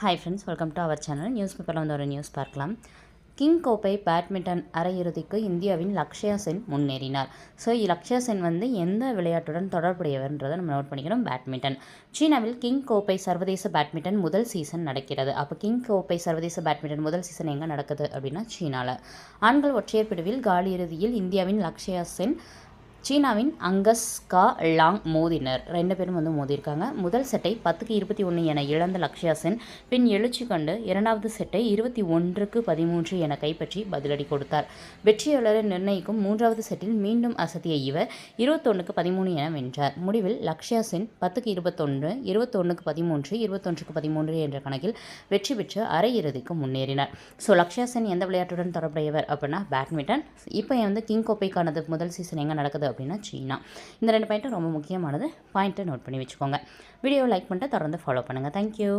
Hi friends welcome to our channel news பேப்பரில் வந்து ஒரு நியூஸ் பார்க்கலாம். கிங் கோப்பை பேட்மிண்டன் அரையிறுதிக்கு இந்தியாவின் லக்ஷயா சென் முன்னேறினார். ஸோ லக்ஷயா சென் வந்து எந்த விளையாட்டுடன் தொடர்புடையவர்ன்றதை நம்ம நோட் பண்ணிக்கணும் பேட்மிண்டன் சீனாவில் கிங் கோப்பை சர்வதேச பேட்மிண்டன் முதல் சீசன் நடக்கிறது. அப்போ கிங் கோப்பை சர்வதேச பேட்மிண்டன் முதல் சீசன் எங்கே நடக்குது அப்படின்னா சீனாவில் ஆண்கள் ஒற்றையர் பிரிவில் காலி இறுதியில் இந்தியாவின் லக்ஷயா சென் சீனாவின் அங்கஸ் கா லாங் மோதினர். ரெண்டு பேரும் வந்து மோதியிருக்காங்க. முதல் செட்டை பத்துக்கு இருபத்தி ஒன்று என இழந்த லக்ஷ்யா சென் பின் எழுச்சி கண்டு இரண்டாவது செட்டை இருபத்தி ஒன்றுக்கு பதிமூன்று என கைப்பற்றி பதிலடி கொடுத்தார். வெற்றியாளரை நிர்ணயிக்கும் மூன்றாவது செட்டில் மீண்டும் அசத்திய இவர் இருபத்தொன்னுக்கு பதிமூணு என வென்றார். முடிவில் லக்ஷ்யா சென் பத்துக்கு இருபத்தொன்று இருபத்தொன்னுக்கு பதிமூன்று இருபத்தொன்றுக்கு பதிமூன்று என்ற கணக்கில் வெற்றி பெற்று அரையிறுதிக்கு முன்னேறினார். ஸோ லக்ஷ்யா சென் எந்த விளையாட்டுடன் தொடர்புடையவர் அப்படின்னா பேட்மிண்டன். இப்போ வந்து கிங் கோப்பைக்கானது முதல் சீசன் எங்கே நடக்குது அப்படின்னா சீனா. இந்த ரெண்டு பாயிண்ட்டும் ரொம்ப முக்கியமானது. பாயிண்ட்டை நோட் பண்ணி வச்சுக்கோங்க. வீடியோ லைக் பண்ணிட்டு தொடர்ந்து ஃபாலோ பண்ணுங்கள் தேங்க்யூ